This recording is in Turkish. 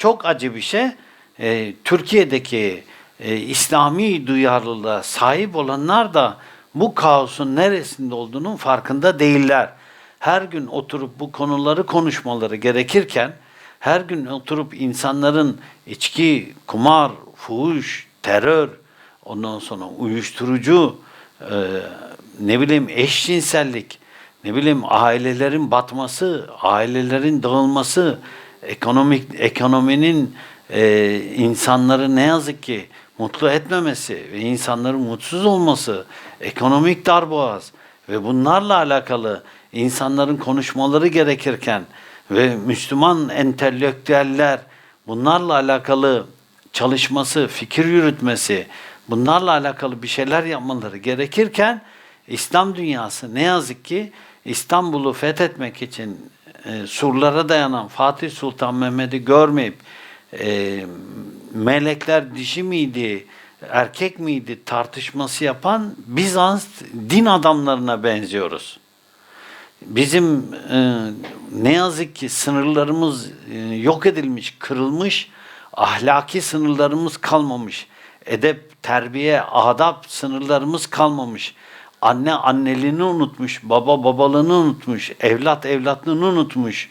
çok acı bir şey. E, Türkiye'deki e, İslami duyarlılığa sahip olanlar da bu kaosun neresinde olduğunun farkında değiller. Her gün oturup bu konuları konuşmaları gerekirken her gün oturup insanların içki, kumar, fuhuş, terör, ondan sonra uyuşturucu, e, ne bileyim eşcinsellik, ne bileyim ailelerin batması, ailelerin dağılması, ekonomik ekonominin e, insanları ne yazık ki mutlu etmemesi ve insanların mutsuz olması, ekonomik darboğaz ve bunlarla alakalı insanların konuşmaları gerekirken ve Müslüman entelektüeller bunlarla alakalı çalışması, fikir yürütmesi, bunlarla alakalı bir şeyler yapmaları gerekirken İslam dünyası ne yazık ki İstanbul'u fethetmek için e, surlara dayanan Fatih Sultan Mehmet'i görmeyip e, melekler dişi miydi, erkek miydi tartışması yapan Bizans din adamlarına benziyoruz. Bizim e, ne yazık ki sınırlarımız e, yok edilmiş, kırılmış, ahlaki sınırlarımız kalmamış, edep, terbiye, adap sınırlarımız kalmamış. Anne anneliğini unutmuş, baba babalığını unutmuş, evlat evlatlığını unutmuş.